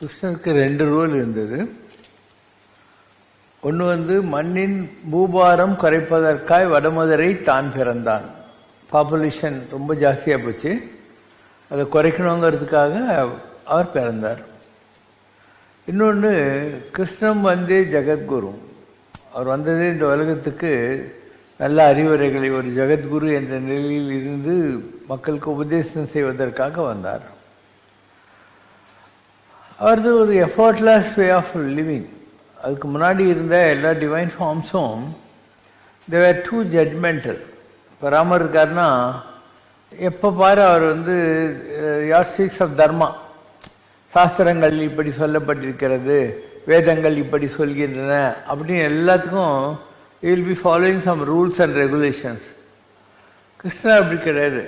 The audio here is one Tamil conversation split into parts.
கிருஷ்ணருக்கு ரெண்டு ரோல் இருந்தது. ஒன்று வந்து மண்ணின் பூபாரம் குறைப்பதற்காய் வடமதுரை தான் பிறந்தான். பாப்புலேஷன் ரொம்ப ஜாஸ்தியாக போச்சு. அதை குறைக்கணுங்கிறதுக்காக அவர் பிறந்தார். இன்னொன்று கிருஷ்ணன் வந்து ஜெகத்குரு. அவர் வந்ததே இந்த உலகத்துக்கு நல்ல அறிவுரைகளை ஒரு ஜெகத்குரு என்ற நிலையில் இருந்து மக்களுக்கு உபதேசம் செய்வதற்காக வந்தார். அவரது ஒரு எஃபர்ட்லெஸ் வே ஆஃப் லிவிங் அதுக்கு முன்னாடி இருந்த எல்லா டிவைன் ஃபார்ம்ஸும் தேர் டூ ஜட்மெண்டல் இப்போ ராமர் இருக்காருன்னா எப்போ பாரு அவர் வந்து யார் ஆஃப் தர்மா? சாஸ்திரங்கள் இப்படி சொல்லப்பட்டிருக்கிறது வேதங்கள் இப்படி சொல்கின்றன அப்படின்னு எல்லாத்துக்கும் will be following some rules and regulations Krishna அப்படி கிடையாது.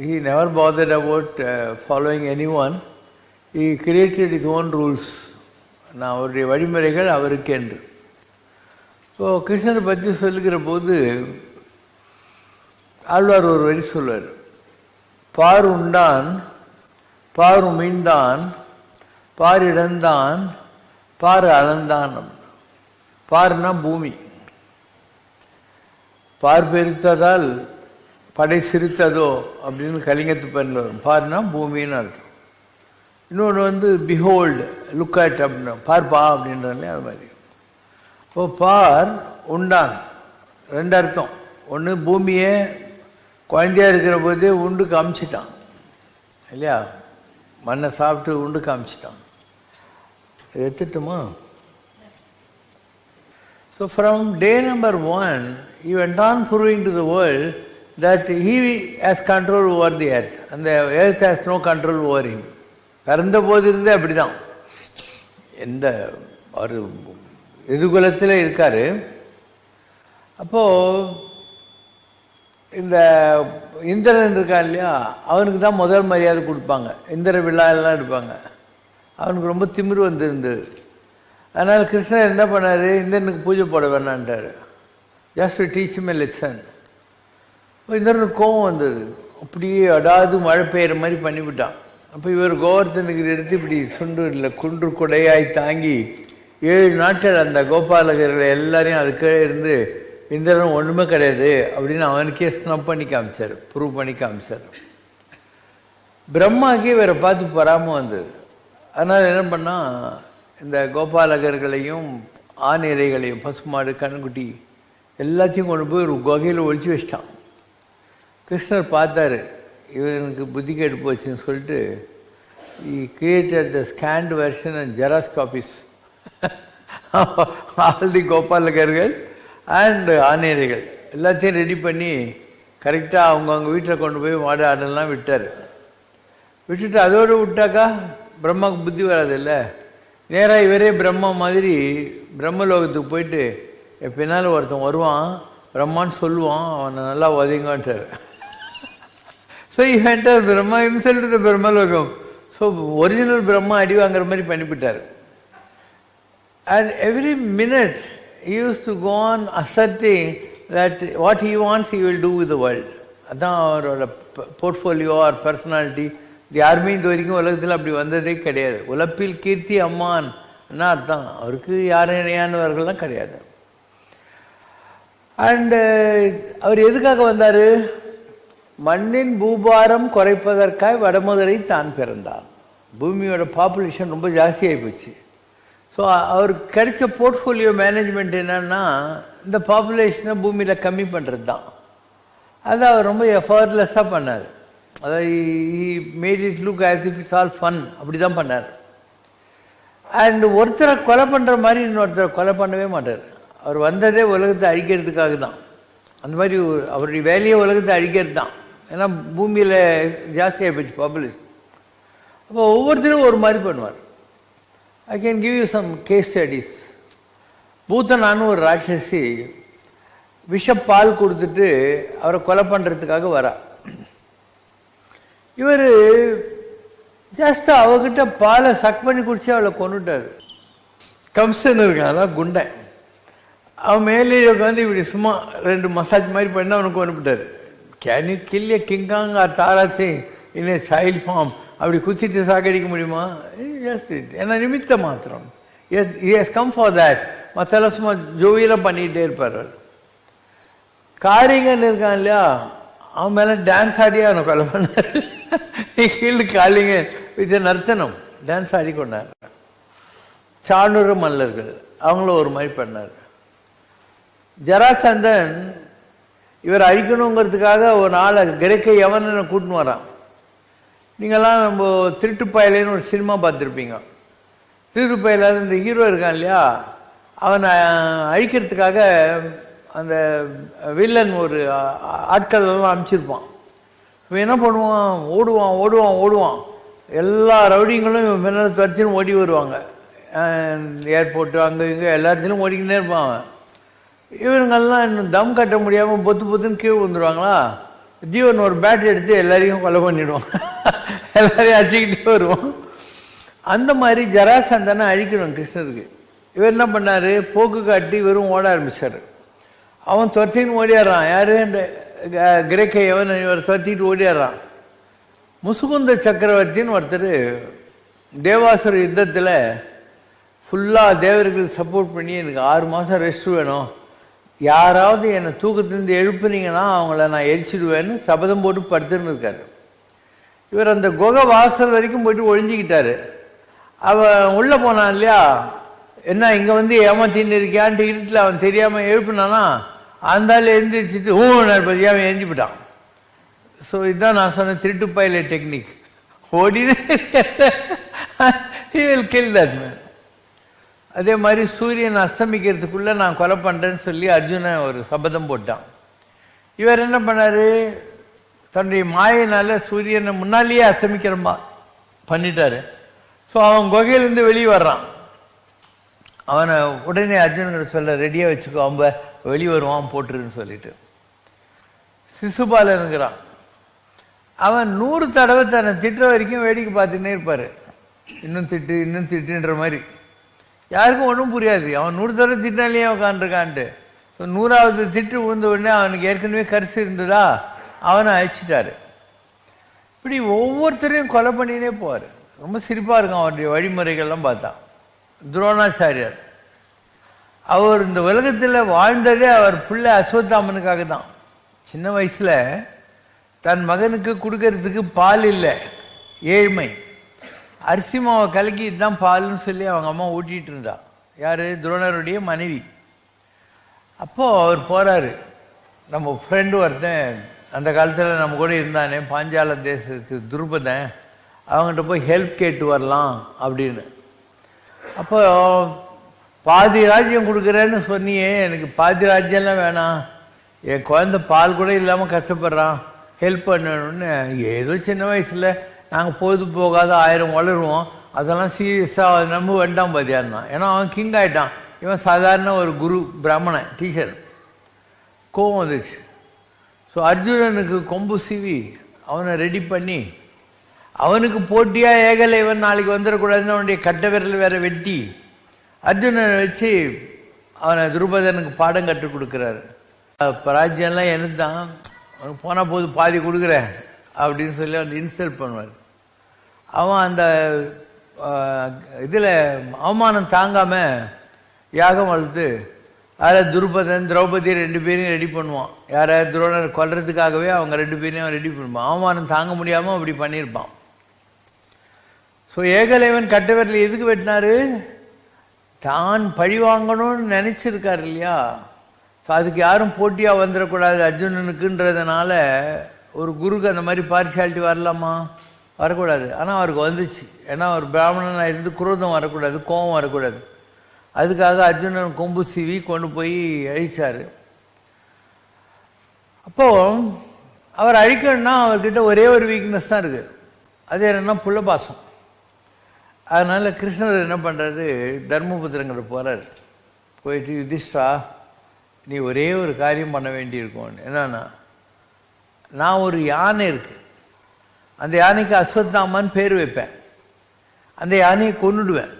He never bothered about following any one he created is own rules நான் அவருடைய வழிமுறைகள் அவருக்கு என்று இப்போ கிருஷ்ணரை பற்றி சொல்லுகிற போது ஆழ்வார் ஒரு வரி சொல்வார். பார் உண்டான் பார் மீண்டான் பார் இழந்தான் பார் அளந்தான் பார்னா பூமி. பார் பெருத்ததால் படை சிரித்ததோ அப்படின்னு கலிங்கத்து பண்ணில் வரும். பார்னா பூமின்னு அர்த்தம். இன்னொன்று வந்து பிஹோல்டு லுக் அட் அப்படின்னா பார் பா அப்படின்றாலே அது மாதிரி. இப்போ பார் உண்டான். ரெண்டு அர்த்தம். ஒன்று பூமியை குழந்தையாக இருக்கிற போதே உண்டு காமிச்சிட்டான். இல்லையா? மண்ணை சாப்பிட்டு உண்டு காமிச்சிட்டான். இதை எடுத்துட்டுமா? So from day number one he went on proving to the world that he has control over the earth அந்த earth has no control over him பிறந்த போது இருந்தே அப்படிதான். எந்த ஒரு எதிர்குலத்தில் இருக்காரு. அப்போ இந்த இந்திரன் இருக்கான் இல்லையா அவனுக்கு தான் முதல் மரியாதை கொடுப்பாங்க. இந்திர விழாலாம் எடுப்பாங்க. அவனுக்கு ரொம்ப திமிர் வந்திருந்தது அதனால் கிருஷ்ணர் என்ன பண்ணார்? இந்திரனுக்கு பூஜை போட வேணான்ட்டாரு. ஜஸ்ட் டீச் மே லெசன் இந்திரனுக்கு கோவம் வந்தது. அப்படியே அடாது மழை பெய்கிற மாதிரி பண்ணிவிட்டான். அப்போ இவர் கோவர்த்தனுக்கு எடுத்து இப்படி சுண்டு இல்லை குன்று குடையாய் தாங்கி ஏழு நாட்கள் அந்த கோபாலகர்கள் எல்லாரையும் அது கீழே இருந்து இந்திரன் ஒன்றுமே கிடையாது அப்படின்னு அவனுக்கே ஸ்னப் பண்ணி காமிச்சார் ப்ரூவ் பண்ணி காமிச்சார். பிரம்மாக்கே இவரை பார்த்து பொறாமல் வந்தது. அதனால் என்ன பண்ணால் இந்த கோபாலகர்களையும் ஆணிரைகளையும் பசுமாடு கண்குட்டி எல்லாத்தையும் கொண்டு போய் ஒரு குகையில் ஒழிச்சு வச்சிட்டான். கிருஷ்ணர் பார்த்தாரு இவனுக்கு புத்தி கெட்டு போச்சுன்னு சொல்லிட்டு created the scanned version and xerox copies all the கோபாலகர்கள் and ஆணையர்கள் எல்லாத்தையும் ரெடி பண்ணி கரெக்டாக அவங்கவுங்க வீட்டில் கொண்டு போய் மாடு ஆடெல்லாம் விட்டார். விட்டுட்டு அதோடு விட்டாக்கா பிரம்மாவுக்கு புத்தி வராது இல்லை நேராக இவரே பிரம்மா மாதிரி பிரம்மலோகத்துக்கு போயிட்டு பின்னால் ஒருத்தன் வருவான் பிரம்மான்னு சொல்லுவான் அவனை நல்லா உதவிங்கன்ட்டார் ஸோ இவன்டர் பிரம்மா இம்சல் த பிரம்மலோகம் ஸோ ஒரிஜினல் பிரம்மா அடி வாங்குற மாதிரி பண்ணிவிட்டார் and every minute use to go on asserting that what what wants wants will do with world அதுதான் அதான் அவரோட போர்ட்ஃபோலியோ ஆர் பர்சனாலிட்டி இது யாருமே இந்த வரைக்கும் உலகத்தில் அப்படி வந்ததே கிடையாது. உழப்பில் கீர்த்தி அம்மான். அர்த்தம் அவருக்கு யாரும் இணையானவர்கள்லாம் கிடையாது. அண்டு அவர் எதுக்காக வந்தார்? மண்ணின் பூபாரம் குறைப்பதற்காக வடமதுரை தான் பிறந்தார். பூமியோட பாப்புலேஷன் ரொம்ப ஜாஸ்தியாகி போச்சு. ஸோ அவருக்கு கிடைச்ச போர்ட்ஃபோலியோ மேனேஜ்மெண்ட் என்னன்னா இந்த பாப்புலேஷனை பூமியில் கம்மி பண்ணுறது தான் அதை அவர் ரொம்ப எஃபர்ட்லெஸ்ஸாக பண்ணார். அதாவது made it look as if it's all fun அப்படி தான் பண்ணார். அண்ட் ஒருத்தரை கொலை பண்ணுற மாதிரி இன்னொருத்தரை கொலை பண்ணவே மாட்டார். அவர் வந்ததே உலகத்தை அழிக்கிறதுக்காக தான் அந்த மாதிரி அவருடைய வேலையை உலகத்தை அழிக்கிறது தான் ஏன்னா பூமியில் ஜாஸ்தியாக போச்சு பப்ளிஷ் அப்போ ஒவ்வொருத்தரும் ஒரு மாதிரி பண்ணுவார். I can give you some case studies பூத்தனான்னு ஒரு ராட்சசி விஷ பால் கொடுத்துட்டு அவரை கொலை பண்ணுறதுக்காக வரா. இவர் ஜஸ்ட் அவகிட்ட பாலை சக் பண்ணி குடிச்சு அவளை கொண்டுட்டார் கம்சன் இருக்கான்? அதான் குண்டை. அவன் மேலே உட்காந்து இப்படி சும்மா ரெண்டு மசாஜ் மாதிரி பண்ணி அவனுக்கு அனுப்பிட்டாரு. Can you kill a King Kong or Dara Singh in a child form அப்படி குச்சிட்டு சாகடிக்க முடியுமா? ஜஸ்ட் இட் என்ன நிமித்த மாத்திரம். எஸ் கம் ஃபார் தேட் மற்றெல்லாம் சும்மா ஜோவியெல்லாம் பண்ணிகிட்டே இருப்பார். அவர் காரிங்கன்னு இருக்கான் இல்லையா? அவன் மேல டான்ஸ் ஆடியே அவனை கொலை பண்ணார் கீழ் காளிங்க வித் நர்த்தனம். டான்ஸ் ஆடி கொண்டார். சாணூர் மல்லர்கள் அவங்களும் ஒரு மாதிரி பண்ணார். ஜராசந்தன் இவர் அழிக்கணுங்கிறதுக்காக ஒரு நாளை கிரேக்க யவனனை கூட்டின்னு வரான். நீங்கள்லாம் நம்ம திருட்டு ஒரு சினிமா பார்த்துருப்பீங்க. திருட்டு இந்த ஹீரோ இருக்கான் இல்லையா? அவனை அழிக்கிறதுக்காக அந்த வில்லன் ஒரு ஆட்கள் எல்லாம் அனுப்பிச்சிருப்பான் இவன் என்ன பண்ணுவான்? ஓடுவான் ஓடுவான் ஓடுவான். எல்லா ரவுடிங்களும் இவன் பின்னால் துரத்தின்னு ஓடி வருவாங்க. ஏர்போர்ட்டு அங்கே இங்கே எல்லாத்தையும் ஓடிக்கிட்டே இருப்பான் அவன். இவனுங்கெல்லாம் இன்னும் தம் கட்ட முடியாமல் பொத்து பொத்துன்னு கீழே வந்துடுவாங்களா ஜீவன் ஒரு பேட்டரி எடுத்து எல்லாரையும் கொலை பண்ணிடுவான். எல்லாரையும் அடிச்சுக்கிட்டே வருவான். அந்த மாதிரி ஜராசந்தனை அழிக்கணும் கிருஷ்ணருக்கு. இவர் என்ன பண்ணாரு? போக்கு காட்டி வெறும் ஓட ஆரம்பிச்சாரு. அவன் துரத்தின்னு ஓடியாடுறான். யாரு? இந்த கிரேக்கையவன் இவர் துரத்திட்டு ஓடியாடுறான். முசுகுந்த சக்கரவர்த்தின்னு ஒருத்தர் தேவாசுர யுத்தத்தில் ஃபுல்லாக தேவர்களுக்கு சப்போர்ட் பண்ணி எனக்கு ஆறு மாதம் ரெஸ்ட் வேணும். யாராவது என்னை தூக்கத்திலிருந்து எழுப்புனீங்கன்னா அவங்கள நான் எரிச்சிடுவேன்னு சபதம் போட்டு படுத்துன்னு இருக்காரு. இவர் அந்த குகை வாசல் வரைக்கும் போயிட்டு ஒழிஞ்சிக்கிட்டாரு அவன் உள்ளே போனான் இல்லையா? என்ன இங்கே வந்து ஏமாத்தின்னு இருக்கியான்ட்டு இருட்டில் அவன் தெரியாமல் எழுப்புனானா அந்த ஆள் எழுந்திரிச்சிட்டு ஊ நற்பதி அவன் எரிஞ்சு போட்டான் ஸோ இதுதான் நான் சொன்ன திருட்டு பயில டெக்னிக் ஓடினு வில் கில் தட் மேன் அதே மாதிரி சூரியன் அஸ்தமிக்கிறதுக்குள்ள நான் கொலை பண்றேன்னு சொல்லி அர்ஜுனன் ஒரு சபதம் போட்டான். இவர் என்ன பண்ணாரு? தன்னுடைய மாயினால சூரியனை முன்னாலேயே அஸ்தமிக்கிறமா பண்ணிட்டாரு. ஸோ அவன் குகையிலேருந்து வெளியே வர்றான். அவனை உடனே அர்ஜுனன் சொல்ல ரெடியாக வச்சுக்கோ அவன் வெளியே வருவான் போட்டுருன்னு சொல்லிட்டு. சிசுபாலனுங்கிறான் அவன் நூறு தடவை தன்னை திட்டுற வரைக்கும் வேடிக்கை பார்த்துட்டே இருப்பாரு. இன்னும் திட்டு இன்னும் திட்டுன்ற மாதிரி. யாருக்கும் ஒன்றும் புரியாது. அவன் நூறு தடவை திட்டினாலேயே உட்காந்துருக்கான்ட்டு நூறாவது திட்டு விழுந்த உடனே அவனுக்கு ஏற்கனவே கரிசு இருந்ததா? அவனை அழிச்சிட்டாரு. இப்படி ஒவ்வொருத்தரையும் கொலை பண்ணினே போவார். ரொம்ப சிரிப்பாக இருக்கும் அவருடைய வழிமுறைகள்லாம் பார்த்தான் துரோணாச்சாரியார். அவர் இந்த உலகத்தில் வாழ்ந்ததே அவர் பிள்ளை அஸ்வத்தாமனுக்காக தான். சின்ன வயசில் தன் மகனுக்கு கொடுக்கறதுக்கு பால் இல்லை ஏழ்மை. அரிசி மாவை கலக்கி இதுதான் பால்னு சொல்லி அவங்க அம்மா ஊட்டிட்டு இருந்தா. யாரு? துரோணருடைய மனைவி. அப்போ அவர் போறாரு. நம்ம ஃப்ரெண்டு ஒருத்தன் அந்த காலத்தில் நம்ம கூட இருந்தானே பாஞ்சால தேசத்து துருபதன் அவங்ககிட்ட போய் ஹெல்ப் கேட்டு வரலாம் அப்படின்னு. அப்போ பாதி ராஜ்யம் கொடுக்குறேன்னு சொன்னியே எனக்கு பாதி ராஜ்யம்லாம் வேணாம். என் குழந்தை பால் கூட இல்லாமல் கஷ்டப்படுறான். ஹெல்ப் பண்ணணும்னு ஏதோ சின்ன வயசில் நாங்கள் பொழுது போகாத ஆயிரம் வளருவோம். அதெல்லாம் சீரியஸாக நம்ப வேண்டாம் இருந்தான். ஏன்னா அவன் கிங் ஆயிட்டான். இவன் சாதாரண ஒரு குரு பிராமணன் டீச்சர் கோவம் வந்துச்சு ஸோ அர்ஜுனனுக்கு கொம்பு சிவி அவனை ரெடி பண்ணி அவனுக்கு போட்டியாக ஏகலைவன் நாளைக்கு வந்துடக்கூடாதுன்னு அவனுடைய கட்ட விரல் வேற வெட்டி அர்ஜுனனை வச்சு அவனை துருபதனுக்கு பாடம் கற்றுக் கொடுக்குறாரு. பராஜ்யம்லாம் எனக்கு தான் அவனுக்கு போனால் போது பாதி கொடுக்குறேன் அப்படின்னு சொல்லி அவன் இன்சல்ட் பண்ணுவார். அவன் அந்த இதில் அவமானம் தாங்காம யாகம் வளர்த்து அதில் துருபதன் திரௌபதி ரெண்டு பேரையும் ரெடி பண்ணுவான். யாரை துரோணர் கொல்றதுக்காகவே அவங்க ரெண்டு பேரையும் அவன் ரெடி பண்ணுவான். அவமானம் தாங்க முடியாமல் அப்படி பண்ணியிருப்பான். ஸோ ஏகலைவன் கட்டவரில் எதுக்கு வெட்டினாரு? தான் பழி வாங்கணும்னு நினச்சிருக்கார் இல்லையா? ஸோ அதுக்கு யாரும் போட்டியாக வந்துடக்கூடாது அர்ஜுனனுக்குன்றதுனால ஒரு குருக்கு அந்த மாதிரி பார்ஷியாலிட்டி வரலாமா? வரக்கூடாது. ஆனால் அவருக்கு வந்துச்சு. ஏன்னா அவர் பிராமணனாக இருந்து குரோதம் வரக்கூடாது கோபம் வரக்கூடாது. அதுக்காக அர்ஜுனன் கொம்பு சீவி கொண்டு போய் அழித்தார் அப்போ அவர் அழிக்கணும்னா அவர்கிட்ட ஒரே ஒரு வீக்னஸ் தான் இருக்குது அது என்னன்னா புள்ளபாசம். அதனால் கிருஷ்ணர் என்ன பண்ணுறாரு தர்மபுத்திரங்கிற போகிறார் போயிட்டு யுதிஷ்டா நீ ஒரே ஒரு காரியம் பண்ண வேண்டியிருக்கோன்னு என்னன்னா நான் ஒரு யானை இருக்குது அந்த யானைக்கு அஸ்வத்தாமான்னு பேர் வைப்பேன். அந்த யானையை கொன்னுடுவேன்.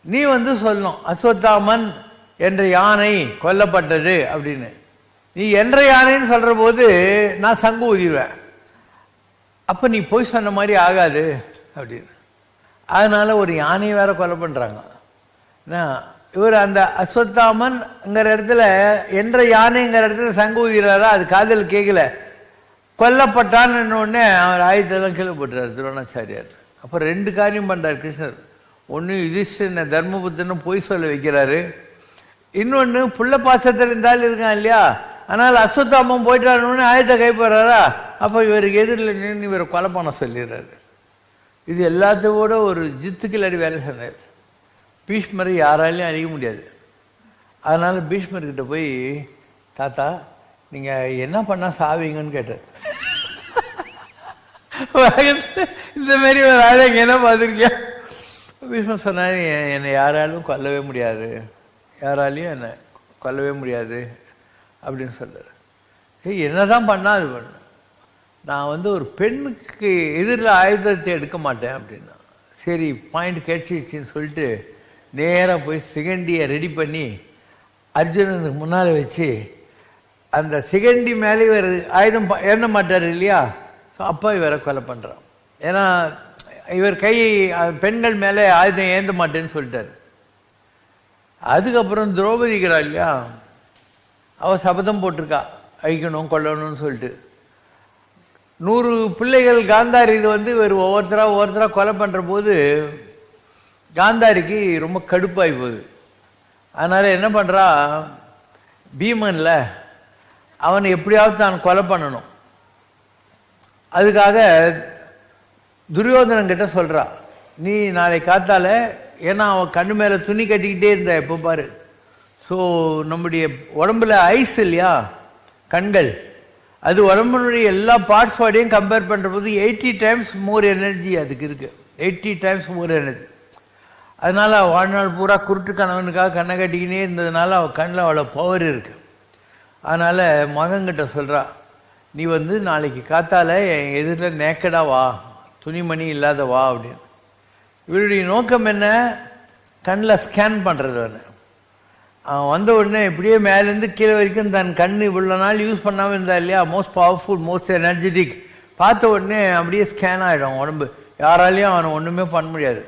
நீ வந்து சொல்லணும் அஸ்வத்தாமன் என்ற யானை கொல்லப்பட்டது அப்படின்னு. நீ என்ற யானைன்னு சொல்ற போது நான் சங்கு ஊதிடுவேன். அப்ப நீ போய் சொன்ன மாதிரி ஆகாது அப்படின்னு. அதனால ஒரு யானையை வேற கொலை பண்றாங்க. இவர் அந்த அஸ்வத்தாமன்ங்கிற இடத்துல என்ற யானைங்கிற இடத்துல சங்கு ஊதிறாரா அது காதல் கேட்கல. கொல்லப்பட்டான்னு உடனே அவர் ஆயுதெல்லாம் கீழே போட்டுறாரு துரோணாச்சாரியார் அப்ப ரெண்டு காரியம் பண்ணுறார் கிருஷ்ணர். ஒன்று யுதிஷ்டனை தர்மபுத்தனும் பொய் சொல்ல வைக்கிறாரு. இன்னொன்று புள்ள பாசத்தில் இருந்தாலும் இருக்கான் இல்லையா? ஆனால் அஸ்வத்தாமன் போயிட்டாருன்னு ஆயுத கைப்படுறாரா அப்போ இவருக்கு எதிரில் நின்று இவரை கொலை பண்ண சொல்லிடுறாரு. இது எல்லாத்தோட ஒரு ஜித்துக்கில் அடி வேலை சொன்னார் பீஷ்மரை யாராலையும் அழிக்க முடியாது. அதனால் பீஷ்மர்கிட்ட போய் தாத்தா நீங்கள் என்ன பண்ணால் சாவீங்கன்னு கேட்டார். இந்த மாதிரி ஒரு ஆள் எங்கன்னா என்ன பார்த்துருக்கியா? பீஷ்மர் சொன்னார் என்னை யாராலும் கொல்லவே முடியாது. யாராலையும் என்னை கொல்லவே முடியாது. அப்படின்னு சொல்றாரு ஏய் என்னதான் பண்ணா அது பண்ண. நான் வந்து ஒரு பெண்ணுக்கு எதிரில் ஆயுதத்தை எடுக்க மாட்டேன் அப்படின்னா. சரி பாயிண்ட் கிடைச்சிருச்சுன்னு சொல்லிட்டு நேராக போய் சிகண்டியை ரெடி பண்ணி அர்ஜுனனுக்கு முன்னால் வச்சு அந்த சிகண்டி மேலே இவர் ஆயுதம் ப- எண்ண மாட்டார் இல்லையா? அப்பா இவரை கொலை பண்ணுறான் ஏன்னா இவர் கை பெண்கள் மேலே ஆயுதம் ஏந்த மாட்டேன்னு சொல்லிட்டாரு. அதுக்கப்புறம் திரௌபதிக்கிறா இல்லையா? அவள் சபதம் போட்டிருக்கா. அழிக்கணும் கொல்லணும்னு சொல்லிட்டு. நூறு பிள்ளைகள் காந்தாரி இது வந்து இவர் ஒவ்வொருத்தராக ஒவ்வொருத்தராக கொலை பண்ணுற போது காந்தாரிக்கு ரொம்ப கடுப்பாகி போகுது. அதனால் என்ன பண்ணுறா பீமன்ல அவனை எப்படியாவது தான் கொலை பண்ணணும். அதுக்காக துரியோதனன் கிட்ட சொல்றா நீ நாளை காத்தால ஏன்னா அவன் கண்ணு மேல துணி கட்டிக்கிட்டே இருந்த எப்போ பாரு. ஸோ நம்முடைய உடம்புல ஐஸ் இல்லையா? கண்கள். அது உடம்புடைய எல்லா பார்ட்ஸ் வாடையும் கம்பேர் பண்ற போது எயிட்டி டைம்ஸ் மோர் எனர்ஜி அதுக்கு இருக்கு. எயிட்டி டைம்ஸ் மோர் எனர்ஜி அதனால வாழ்நாள் பூரா குருட்டு கணவனுக்காக கண்ணை கட்டிக்கினே இருந்ததுனால அவள் கண்ணில் அவ்வளோ பவர் இருக்கு. அதனால மகன்கிட்ட சொல்றா நீ வந்து நாளைக்கு காத்தால என் எதிரில் நேக்கடா வா துணிமணி இல்லாத வா அப்படின்னு. இவருடைய நோக்கம் என்ன? கண்ணில் ஸ்கேன் பண்ணுறது அவனை அவன் வந்த உடனே இப்படியே மேலேருந்து கீழே வரைக்கும் தன் கண் இவ்வளோ நாள் யூஸ் பண்ணாமல் இருந்தா இல்லையா? மோஸ்ட் பவர்ஃபுல் மோஸ்ட் எனர்ஜெட்டிக் பார்த்த உடனே அப்படியே ஸ்கேன் ஆகிடும் உடம்பு. யாராலையும் அவனை ஒன்றுமே பண்ண முடியாது.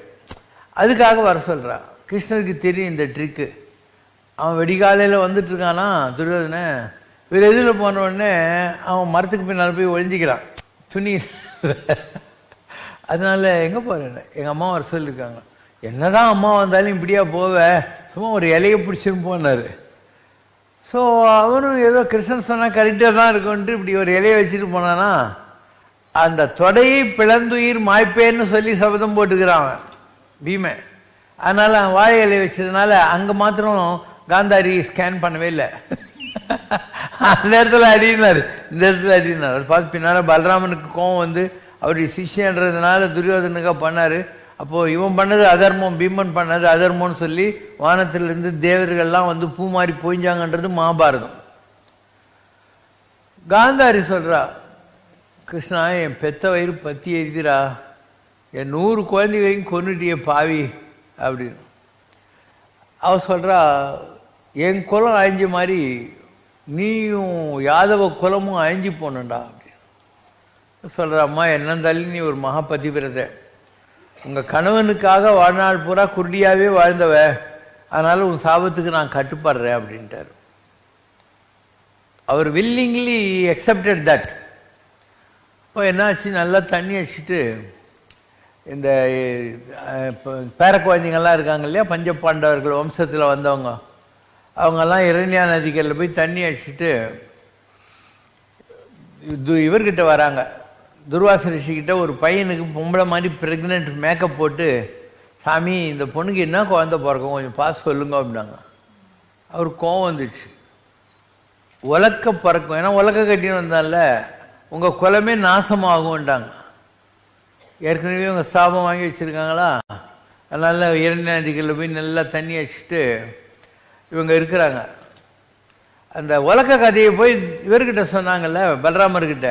அதுக்காக வர சொல்கிறான் கிருஷ்ணருக்கு தெரியும் இந்த ட்ரிக்கு அவன் வெடிகாலையில் வந்துட்டு இருக்கானா துரியோதனை இவர் எதிரில் போன உடனே அவன் மரத்துக்கு பின்னால் போய் ஒழிஞ்சிக்கிறான் துணி. அதனால எங்கே போறேன் எங்கள் அம்மா வர சொல்லியிருக்காங்க என்னதான் அம்மா வந்தாலும் இப்படியா போவ? சும்மா ஒரு இலையை பிடிச்சின்னு போனார். ஸோ அவனும் ஏதோ கிருஷ்ணன் சொன்னால் கரெக்டாக தான் இருக்கும்ட்டு இப்படி ஒரு இலையை வச்சுட்டு போனானா? அந்த தொடையை பிளந்துயிர் மாய்ப்பேன்னு சொல்லி சபதம் போட்டுக்கிறான் அவன் பீமை. அதனால் அவன் வாழை இலையை வச்சதுனால அங்கே மாத்திரம் காந்தாரி ஸ்கேன் பண்ணவே இல்லை. அந்த இடத்துல அடினார். இந்த இடத்துல அடினார். அது பார்த்து பின்னால் பலராமனுக்கு கோவம் வந்து அவருடைய சிஷ்யன்றதுனால துரியோதனுக்காக பண்ணார். அப்போது இவன் பண்ணது அதர்மம் பீமன் பண்ணது அதர்மம்னு சொல்லி வானத்திலிருந்து தேவர்கள்லாம் வந்து பூ மாறி போயிஞ்சாங்கன்றது மகாபாரதம். காந்தாரி சொல்கிறா கிருஷ்ணா என் பெத்த வயிறு பத்தி எரிதுடா என் நூறு குழந்தைகளையும் கொண்டுட்டிய பாவி அப்படின்னு. அவ சொல்கிறா என் குலம் அழிஞ்ச மாதிரி நீயும் யாதவ குலமும் அழிஞ்சு போனண்டா அப்படின்னு. சொல்கிற அம்மா என்ன தள்ளி நீ ஒரு மகா பதிவிரத உங்கள் கணவனுக்காக வாழ்நாள் பூரா குருடியாகவே வாழ்ந்தவ. அதனால் உன் சாபத்துக்கு நான் கட்டுப்படுறேன் அப்படின்ட்டாரு. அவர் வில்லிங்லி அக்செப்டட் தட் இப்போ என்னாச்சு? நல்லா தண்ணி அடிச்சுட்டு இந்த பேர குழந்தைங்கள்லாம் இருக்காங்க இல்லையா? பஞ்ச பாண்டவர்கள் வம்சத்தில் வந்தவங்க. அவங்கெல்லாம் இரண்யா நதிகளில் போய் தண்ணி அடிச்சிட்டு இவர்கிட்ட வராங்க. துர்வாச ரிஷிக்கிட்ட ஒரு பையனுக்கு பொம்பளை மாதிரி ப்ரெக்னென்ட் மேக்கப் போட்டு சாமி இந்த பொண்ணுக்கு என்ன குழந்தை பிறக்கும்? கொஞ்சம் பார்த்து சொல்லுங்க அப்படின்னாங்க. அவர் கோவம் வந்துச்சு. உலக்க பறக்கும். ஏன்னா உலக்க கட்டின்னு வந்தால உங்கள் குலமே நாசமாகும்ன்றாங்க. ஏற்கனவே அவங்க சாபம் வாங்கி வச்சிருக்காங்களா? அதனால இரண்டு நதிகளில் போய் நல்லா தண்ணி அடிச்சுட்டு இவங்க இருக்கிறாங்க. அந்த உலக்க கதையை போய் இவர்கிட்ட சொன்னாங்கல்ல பலராமர்கிட்ட.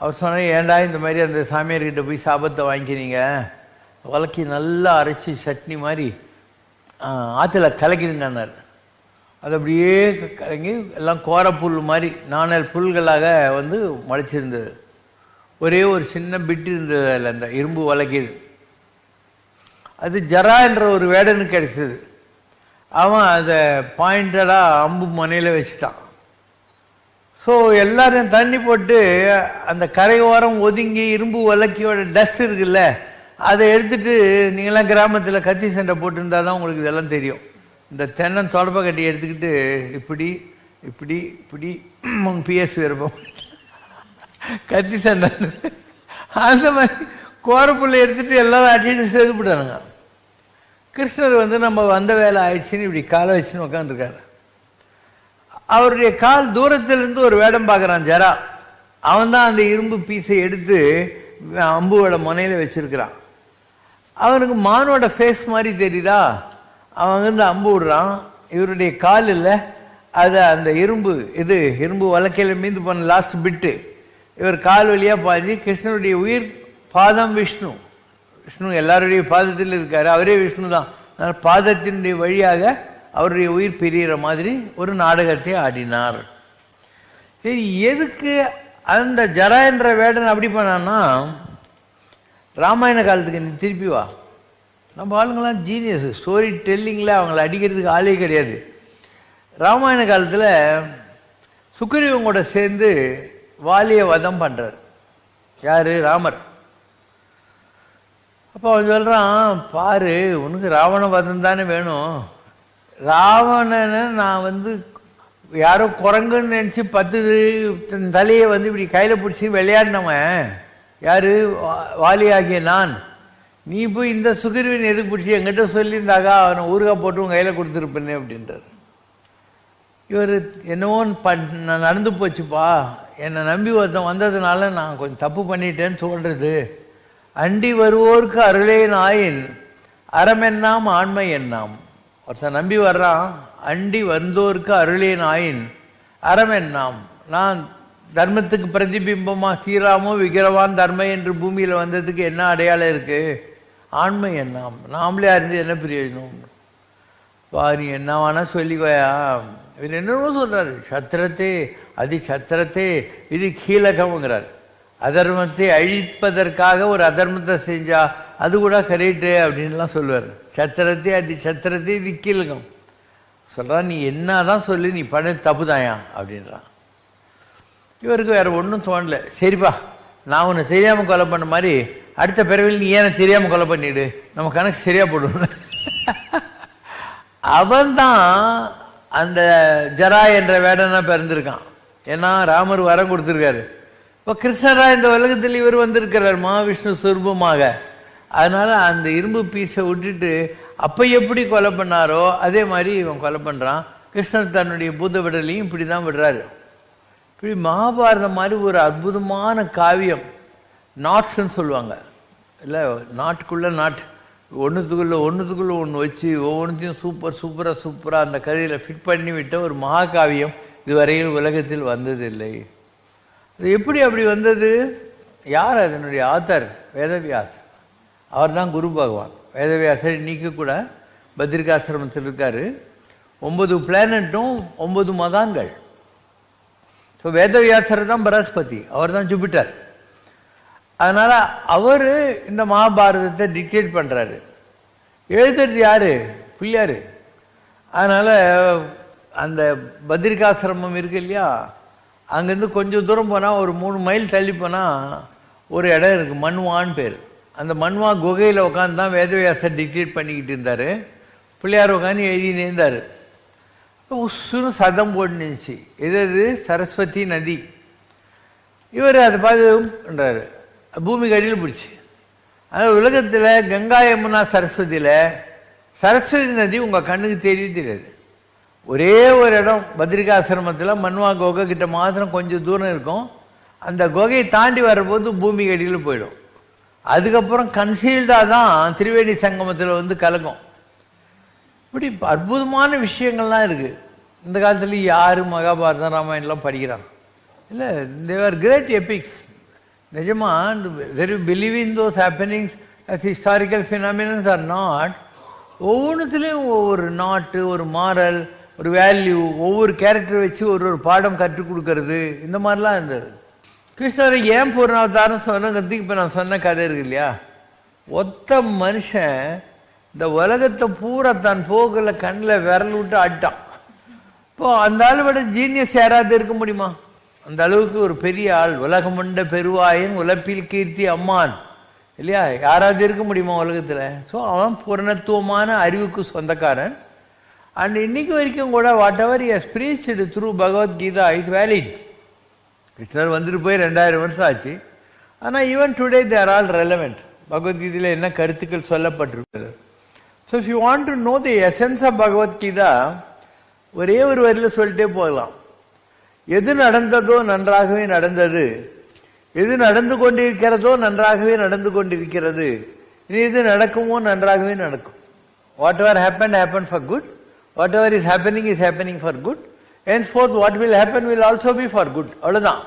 அவர் சொன்ன ஏன்டா இந்த மாதிரி அந்த சாமியார்கிட்ட போய் சாபத்தை வாங்கிக்கிறீங்க உலக்கி நல்லா அரைச்சி சட்னி மாதிரி ஆற்றுல ஆத்துல கலக்கிடுங்கன்னார் அது அப்படியே கலங்கி எல்லாம் கோர புல் மாதிரி நாணல் புல்களாக வந்து முளைச்சிருந்தது ஒரே ஒரு சின்ன பிட்டு இருந்தது அதில் அந்த இரும்பு உலக்கிது அது ஜரா என்ற ஒரு வேடனுக்கு கிடைச்சது. அவன் அதை பாயிண்டடாக அம்பு மனையில் வச்சுட்டான். ஸோ எல்லாரும் தண்ணி போட்டு அந்த கரையோரம் ஒதுங்கி இரும்பு வலக்கியோட டஸ்ட் இருக்குல்ல அதை எடுத்துட்டு நீங்களாம் கிராமத்தில் கத்தி சண்டை போட்டிருந்தா தான் உங்களுக்கு இதெல்லாம் தெரியும். இந்த தென்னன் தொடப்ப கட்டி எடுத்துக்கிட்டு இப்படி இப்படி இப்படி உங்க பிஎஸ் விருப்பம். கத்தி சண்டை. அந்த மாதிரி கோரப்புள்ள எடுத்துட்டு எல்லாரும் அடிட்டு செதுப்பிட்டானுங்க கிருஷ்ணர் வந்து நம்ம வந்த வேலை ஆயிடுச்சுன்னு இப்படி காலை வச்சுன்னு உட்காந்துருக்காரு அவருடைய கால் தூரத்திலிருந்து ஒரு வேடம் பார்க்குறான் ஜரா. அவன் தான் அந்த இரும்பு பீஸை எடுத்து அம்புவோட முனையில் வச்சிருக்கிறான். அவனுக்கு மானோட ஃபேஸ் மாதிரி தெரியுதா? அவன் வந்து அம்பு விடுறான். இவருடைய கால் இல்லை. அது அந்த இரும்பு இது இரும்பு வழக்கையில் மீந்து போன லாஸ்ட் பிட்டு இவர் கால் வழியாக பாஞ்சு கிருஷ்ணனுடைய உயிர் பாதம் விஷ்ணு. விஷ்ணு எல்லாருடைய பாதத்தில் இருக்காரு. அவரே விஷ்ணு தான். பாதத்தினுடைய வழியாக அவருடைய உயிர் பிரிகிற மாதிரி ஒரு நாடகத்தை ஆடினார். சரி எதுக்கு அந்த ஜரா என்ற வேடன் அப்படி பண்ணான்னா ராமாயண காலத்துக்கு நீ திருப்பி வா. நம்ம ஆளுங்கெல்லாம் ஜீனியஸ் ஸ்டோரி டெல்லிங்கில் அவங்கள அடிக்கிறதுக்கு ஆளே கிடையாது. ராமாயண காலத்தில் சுக்ரீவன் கூட சேர்ந்து வாலிய வதம் பண்ணுறார் யார்? ராமர். அப்போ அவன் சொல்கிறான் பாரு உனக்கு ராவண வதம் தானே வேணும். ராவணனை நான் வந்து யாரோ குரங்குன்னு நினச்சி பத்து தன் தலையை வந்து இப்படி கையில் பிடிச்சி விளையாடினவன். யாரு? வா- வாலியாகிய நான். நீ போய் இந்த சுகிர்வின் எதுக்கு பிடிச்சி என்கிட்ட சொல்லியிருந்தாக்கா அவனை ஊறுகாய் போட்டு உன் கையில் கொடுத்துருப்பேனே அப்படின்றார். இவர் என்னவோன்னு பண்- நான் நடந்து போச்சுப்பா. என்னை நம்பி ஒருத்தன் வந்ததுனால நான் கொஞ்சம் தப்பு பண்ணிட்டேன்னு சொல்கிறது அண்டி வருவோருக்கு அருளே நாயின் அறமென்னாம் ஆண்மை என்னாம். ஒருத்தன் நம்பி வர்றான் அண்டி வந்தோருக்கு அருளே நாயின் அறமென்னாம். நான் தர்மத்துக்கு பிரதிபிம்பமா ஸ்ரீராமோ விக்கிரவான் தர்ம என்று பூமியில் வந்ததுக்கு என்ன அடையாளம் இருக்கு? ஆண்மை என்னாம். நாமளே அறிந்து என்ன பிரயோஜனம் பா நீ என்ன வேணா சொல்லிக்கோயா. இவர் என்னமோ சொல்றாரு. சத்திரத்தே அதி சத்திரத்தே இது கீழகம்ங்கிறார். அதர்மத்தை அழிப்பதற்காக ஒரு அதர்மத்தை செஞ்சா அது கூட கரெக்டு அப்படின்லாம் சொல்லுவார். சத்திரத்தை அதி சத்திரத்தை இது சொல்கிறான் நீ நீ என்னதான் சொல்லி நீ பண்ண தப்புதாயா? அப்படின்றான் இவருக்கு வேற ஒன்றும் தோணல. சரிப்பா நான் உன்னை தெரியாமல் கொலை பண்ண மாதிரி அடுத்த பிறவில் நீ ஏன் தெரியாமல் கொலை பண்ணிடு? நம்ம கணக்கு சரியாக போடுவோம். அவன்தான் அந்த ஜரா என்ற வேடனா பிறந்திருக்கான். ஏன்னா ராமர் வரம் கொடுத்துருக்காரு. இப்போ கிருஷ்ணரா இந்த உலகத்தில் இவர் வந்திருக்கிறார் மகாவிஷ்ணு சுரூபமாக. அதனால அந்த இரும்பு பீஸை விட்டுட்டு அப்ப எப்படி கொலை பண்ணாரோ அதே மாதிரி இவன் கொலை பண்றான். கிருஷ்ணர் தன்னுடைய பூத விடலையும் இப்படி தான் விடுறாரு. இப்படி மகாபாரதம் மாதிரி ஒரு அற்புதமான காவியம் நாட்ஸ்ன்னு சொல்லுவாங்க. இல்லை நாட்டுக்குள்ள நாட் ஒன்றுத்துக்குள்ள ஒன்றுத்துக்குள்ள ஒன்று வச்சு ஒவ்வொன்றுத்தையும் சூப்பர் சூப்பராக சூப்பராக அந்த கதையில் ஃபிட் பண்ணி விட்ட ஒரு மகாகாவியம் இதுவரையில் உலகத்தில் வந்ததில்லை. எப்படி அப்படி வந்தது? யார் அதனுடைய ஆத்தர்? வேதவியாசர். அவர் தான் குரு பகவான். வேதவியாசர் இன்னைக்கு கூட பத்ரிகாசிரமத்தில் இருக்காரு. ஒன்பது பிளானட்டும் ஒன்பது மகான்கள் ஸோ வேதவியாசர் தான் பிரகஸ்பதி அவர் தான் ஜூபிட்டர். அதனால் அவர் இந்த மகாபாரதத்தை டிக்டேட் பண்ணுறாரு எழுதுறது யாரு? பிள்ளையாரு. அதனால் அந்த பத்ரிகாசிரமம் இருக்கு இல்லையா? அங்கேருந்து கொஞ்சம் தூரம் போனால் ஒரு மூணு மைல் தள்ளி போனால் ஒரு இடம் இருக்குது மண்வான்னு பேர். அந்த மண்வா குகையில் உட்காந்து தான் வேதவியாசர் டிக்டேட் பண்ணிக்கிட்டு இருந்தார். பிள்ளையார் உட்காந்து எழுதி நேர்ந்தார் உசுன்னு சதம் போட்டு எது எது? சரஸ்வதி நதி. இவர் அதை பார்த்துன்றாரு பூமிக்கு அடியில் பிடிச்சி அந்த உலகத்தில் கங்கா யமுனா சரஸ்வதியில் சரஸ்வதி நதி உங்கள் கண்ணுக்கு தெரிய தெரியாது. ஒரே ஒரு இடம் பத்ரிகாசிரமத்தில் மன்வா கோகை கிட்ட மாத்திரம் கொஞ்சம் தூரம் இருக்கும். அந்த குகையை தாண்டி வரும்போது பூமிக்கு அடியில் போயிடும். அதுக்கப்புறம் கன்சீல்டாக தான் திரிவேணி சங்கமத்தில் வந்து கலக்கும். இப்படி அற்புதமான விஷயங்கள்லாம் இருக்கு. இந்த காலத்தில் யாரு மகாபாரதம் ராமாயணம்லாம் படிக்கிறாங்க இல்லை தேவர் கிரேட் எபிக்ஸ் நிஜமா very believe in those happenings as historical phenomenons are not ஒவ்வொன்றுத்துலேயும் ஒவ்வொரு நாட்டு ஒரு மாறல் ஒரு வேல்யூ ஒவ்வொரு கேரக்டர் வச்சு ஒரு ஒரு பாடம் கற்றுக் கொடுக்கறது. இந்த மாதிரிலாம் இருந்தது. கிருஷ்ணரை ஏன் பூர்ணாவதாரம் சொன்னங்கிறதுக்கு இப்போ நான் சொன்ன கதை இருக்கு இல்லையா? ஒத்த மனுஷன் இந்த உலகத்தை பூரா தன் போகல கண்ணில் விரல் விட்டு ஆட்டான் இப்போ அந்த ஆள் விட ஜீனியஸ் யாராவது இருக்க முடியுமா? அந்த அளவுக்கு ஒரு பெரிய ஆள் உலகமுண்ட பெருவாயின் உலப்பில் கீர்த்தி அம்மான். இல்லையா? யாராவது இருக்க முடியுமா உலகத்தில்? ஸோ அவன் பூரணத்துவமான அறிவுக்கு சொந்தக்காரன். அண்ட் இன்னைக்கு வரைக்கும் கூட whatever is preached through Bhagavad Gita is valid கிருஷ்ணர் வந்துட்டு போய் ரெண்டாயிரம் வருஷம் ஆச்சு. ஆனால் even today they're all relevant பகவத்கீதையில் என்ன கருத்துக்கள் சொல்லப்பட்டிருக்கிறது? So if you want to know the essence of Bhagavad Gita ஒரே ஒரு வரியில சொல்லிட்டே போகலாம். எது நடந்ததோ நன்றாகவே நடந்தது. எது நடந்து கொண்டிருக்கிறதோ நன்றாகவே நடந்து கொண்டிருக்கிறது. இனி எது நடக்குமோ நன்றாகவே நடக்கும். Whatever happen happen for good whatever is happening is happening for good henceforth what will happen will also be for good அவ்வளவுதான்